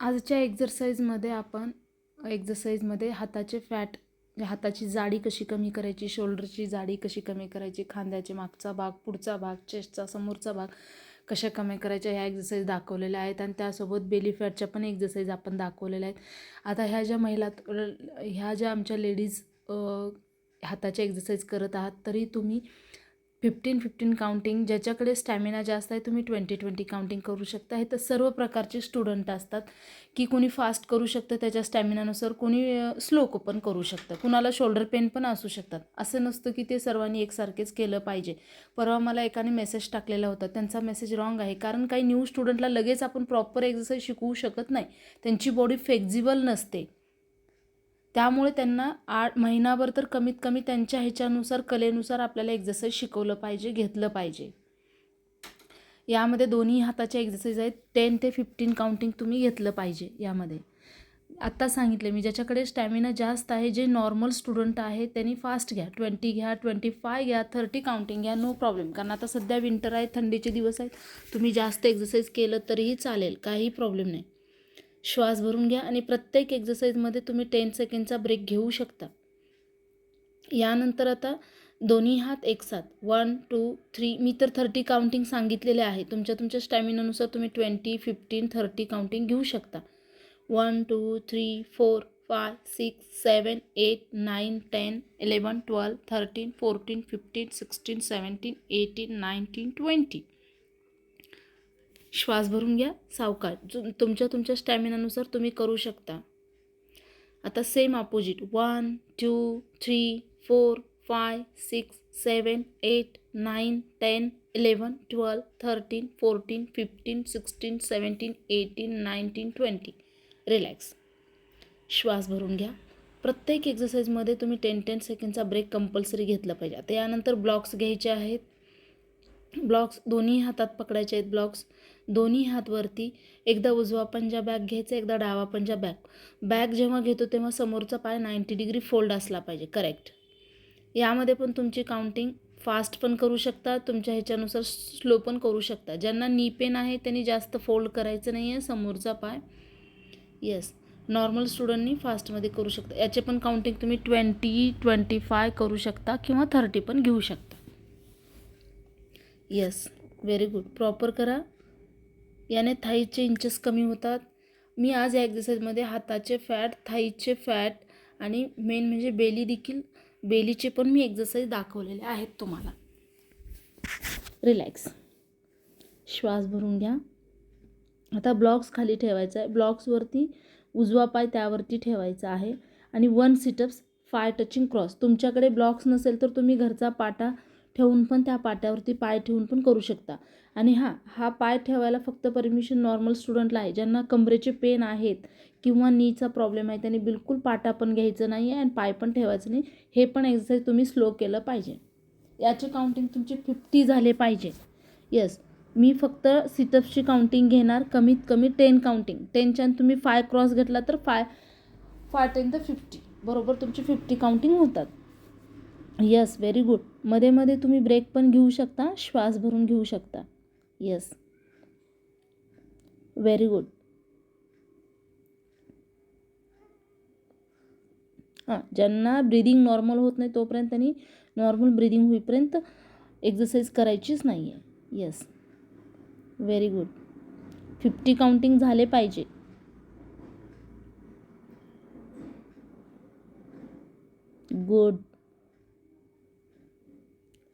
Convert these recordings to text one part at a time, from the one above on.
आजच्या एक्झरसाईजमध्ये आपण एक्झरसाईजमध्ये हाताचे फॅट हाताची जाडी कशी कमी करायची शोल्डरची जाडी कशी कमी करायची खांद्याचे मागचा भाग पुढचा भाग चेस्टचा समोरचा भाग कशा कमी करायच्या ह्या एक्झरसाईज दाखवलेल्या आहेत आणि त्यासोबत बेली फॅटच्या पण एक्झरसाईज आपण दाखवलेल्या आहेत. आता ह्या ज्या महिला ह्या ज्या आमच्या लेडीज हाताच्या एक्झरसाईज करत आहात तरी तुम्ही फिफ्टीन फिफ्टीन काउंटिंग ज्याच्याकडे स्टॅमिना जास्त आहे तुम्ही ट्वेंटी ट्वेंटी काउंटिंग करू शकता. हे तर सर्व प्रकारचे स्टुडंट असतात. की कोणी फास्ट करू शकतं त्याच्या स्टॅमिनानुसार कोणी स्लो पण करू शकतं. कुणाला शोल्डर पेन पण असू शकतात. असं नसतं की ते सर्वांनी एकसारखेच केलं पाहिजे. परवा मला एकाने मेसेज टाकलेला होता. त्यांचा मेसेज रॉंग आहे. कारण काही न्यू स्टुडंटला लगेच आपण प्रॉपर एक्झरसाईज शिकवू शकत नाही. त्यांची बॉडी फ्लेक्झिबल नसते. त्यामुळे त्यांना आठ महिनाभर तर कमीत कमी त्यांच्या ह्याच्यानुसार कलेनुसार आपल्याला एक्झरसाईज शिकवलं पाहिजे घेतलं पाहिजे. यामध्ये दोन्ही हाताच्या एक्झरसाईज आहेत. टेन ते फिफ्टीन काउंटिंग तुम्ही घेतलं पाहिजे यामध्ये. आत्ता सांगितले मी ज्याच्याकडे स्टॅमिना जास्त आहे जे नॉर्मल स्टुडंट आहे त्यांनी फास्ट घ्या. ट्वेंटी घ्या ट्वेंटी फाय घ्या थर्टी काउंटिंग घ्या नो प्रॉब्लेम कारण आता सध्या विंटर आहे थंडीचे दिवस आहेत. तुम्ही जास्त एक्झरसाईज केलं तरीही चालेल काही प्रॉब्लेम नाही. श्वास भरून घ्या आणि प्रत्येक एक्झरसाईजमध्ये तुम्ही टेन सेकंडचा ब्रेक घेऊ शकता. यानंतर आता दोन्ही हात एकसाथ वन टू थ्री मी तर थर्टी काउंटिंग सांगितलेले आहे. तुमच्या तुमच्या स्टॅमिनानुसार तुम्ही ट्वेंटी फिफ्टीन थर्टी काउंटिंग घेऊ शकता. One two three four five six seven eight nine ten eleven twelve thirteen fourteen fifteen sixteen seventeen eighteen nineteen twenty श्वास भरून घ्या सावकाश. तुमच्या तुमच्या स्टॅमिनानुसार तुम्ही करू शकता. आता same opposite one two three four five six seven eight nine ten eleven twelve thirteen fourteen fifteen sixteen seventeen eighteen nineteen twenty relax श्वास भरून घ्या. प्रत्येक एक्झरसाईजमध्ये तुम्ही टेन टेन सेकंडचा ब्रेक कंपल्सरी घेतला पाहिजे. आता यानंतर ब्लॉक्स घ्यायचे आहेत. ब्लॉक्स दोन्ही हातात पकडायचे आहेत. ब्लॉक्स दोन्ही हात वरती. एकदा उजवा पंजा बॅग घ्यायचा एकदा डावा पंजा बॅग. बॅग जेव्हा घेतो तेव्हा समोरचा पाय नाईंटी डिग्री फोल्ड असला पाहिजे करेक्ट यामध्ये पण तुमची काउंटिंग फास्ट पण करू शकता तुमच्या ह्याच्यानुसार स्लो पण करू शकता. ज्यांना नी पेन आहे त्यांनी जास्त फोल्ड करायचं नाही आहे समोरचा पाय. येस नॉर्मल स्टुडंटनी फास्टमध्ये करू शकता. याचे पण काउंटिंग तुम्ही ट्वेंटी ट्वेंटी फाय करू शकता किंवा थर्टी पण घेऊ शकता. येस व्हेरी गुड प्रॉपर करा. याने थाईचे इंचेस कमी होतात. मी आज या एक्झरसाईजमध्ये हाताचे फॅट थाईचे फॅट आणि मेन म्हणजे बेली देखील बेलीचे पण मी एक्झरसाईज दाखवलेले आहेत तुम्हाला. रिलॅक्स श्वास भरून घ्या. आता ब्लॉक्स खाली ठेवायचा आहे. ब्लॉक्सवरती उजवा पाय त्यावरती ठेवायचा आहे. आणि one situps five touching cross तुमच्याकडे ब्लॉक्स नसेल तर तुम्ही घरचा पाटा ठेवून पण त्या पाट्यावरती पाय ठेवून पण करू शकता. आणि हां हा पाय ठेवायला फक्त परमिशन नॉर्मल स्टुडंटला आहे. ज्यांना कमरेचे पेन आहेत किंवा नीचा प्रॉब्लेम आहे त्यांनी बिलकुल पाटा पण घ्यायचं नाही आहे आणि पाय पण ठेवायचं नाही. हे पण एक्सरसाईज तुम्ही स्लो केलं पाहिजे. याचे काउंटिंग तुमचे फिफ्टी झाले पाहिजे. येस मी फक्त सिटअप्सची काउंटिंग घेणार कमीत कमी टेन काउंटिंग टेनच्या तुम्ही फाय क्रॉस घेतला तर फाय फाय टेन तर फिफ्टी बरोबर तुमची फिफ्टी काउंटिंग होतात. यस व्हेरी गुडमध्ये मध्ये तुम्ही ब्रेक पण घेऊ शकता श्वास भरून घेऊ शकता. यस व्हेरी गुड हां ज्यांना ब्रिदिंग नॉर्मल होत नाही तोपर्यंत त्यांनी नॉर्मल ब्रिदिंग होईपर्यंत एक्झरसाईज करायचीच नाही आहे yes very good fifty counting झाले पाहिजे. Good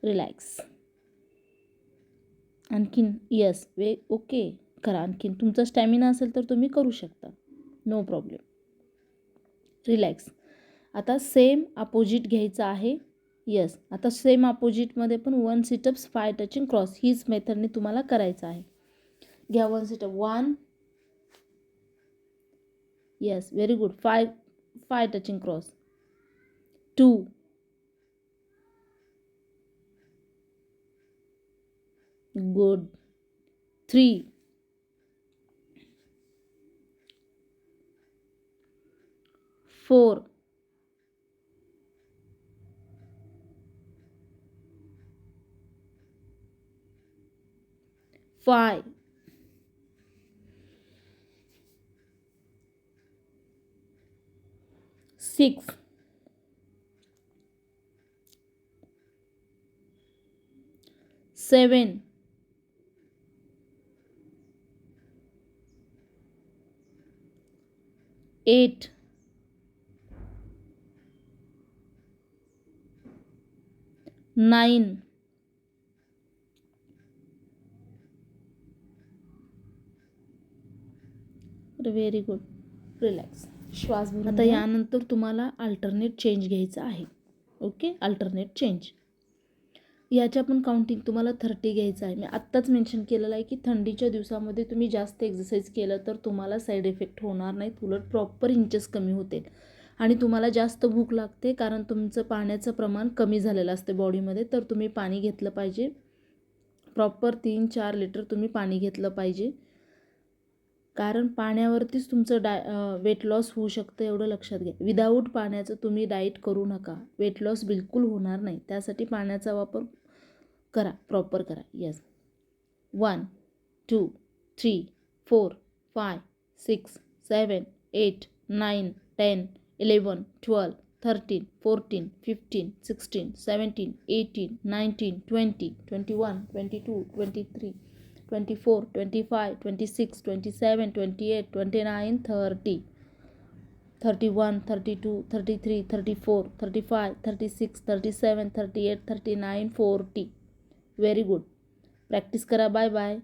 relax. आणखीन यस वे ओके करा. आणखीन तुमचा स्टॅमिना असेल तर तुम्ही करू शकता. नो प्रॉब्लेम रिलॅक्स आता सेम अपोजिट घ्यायचं आहे. यस आता सेम अपोजिटमध्ये पण one situps five touching cross हीच मेथडने तुम्हाला करायचं आहे. घ्या one situp one yes very good five five touching cross two good. 3. Four. Five. Six. Seven. Eight nine very good relax श्वास आता. यानंतर तुम्हाला अल्टरनेट चेंज घ्यायचं आहे. ओके अल्टरनेट चेंज याच्या पण काउंटिंग तुम्हाला थर्टी घ्यायचं आहे. मी आत्ताच मेन्शन केलेलं आहे की थंडीच्या दिवसामध्ये तुम्ही जास्त एक्सरसाइज केलं तर तुम्हाला साईड इफेक्ट होणार नाहीत. उलट प्रॉपर इंचेस कमी होतील. आणि तुम्हाला जास्त भूक लागते कारण तुमचं पाण्याचं प्रमाण कमी झालेलं असते बॉडीमध्ये तर तुम्ही पाणी घेतलं पाहिजे. प्रॉपर तीन चार लिटर तुम्ही पाणी घेतलं पाहिजे. कारण पाण्यावरतीच तुमचं डाय वेट लॉस होऊ शकतं एवढं लक्षात घ्या. विदाऊट पाण्याचं तुम्ही डाईट करू नका. वेट लॉस बिलकुल होणार नाही. त्यासाठी पाण्याचा वापर करा प्रॉपर करा. Yes one two three four five six seven eight nine ten eleven twelve thirteen fourteen fifteen sixteen seventeen eighteen nineteen twenty twenty one twenty two twenty three twenty four twenty five twenty six twenty seven twenty eight twenty nine thirty thirty one thirty two thirty three thirty four thirty five thirty six thirty seven thirty eight thirty nine forty very good practice करा. Bye bye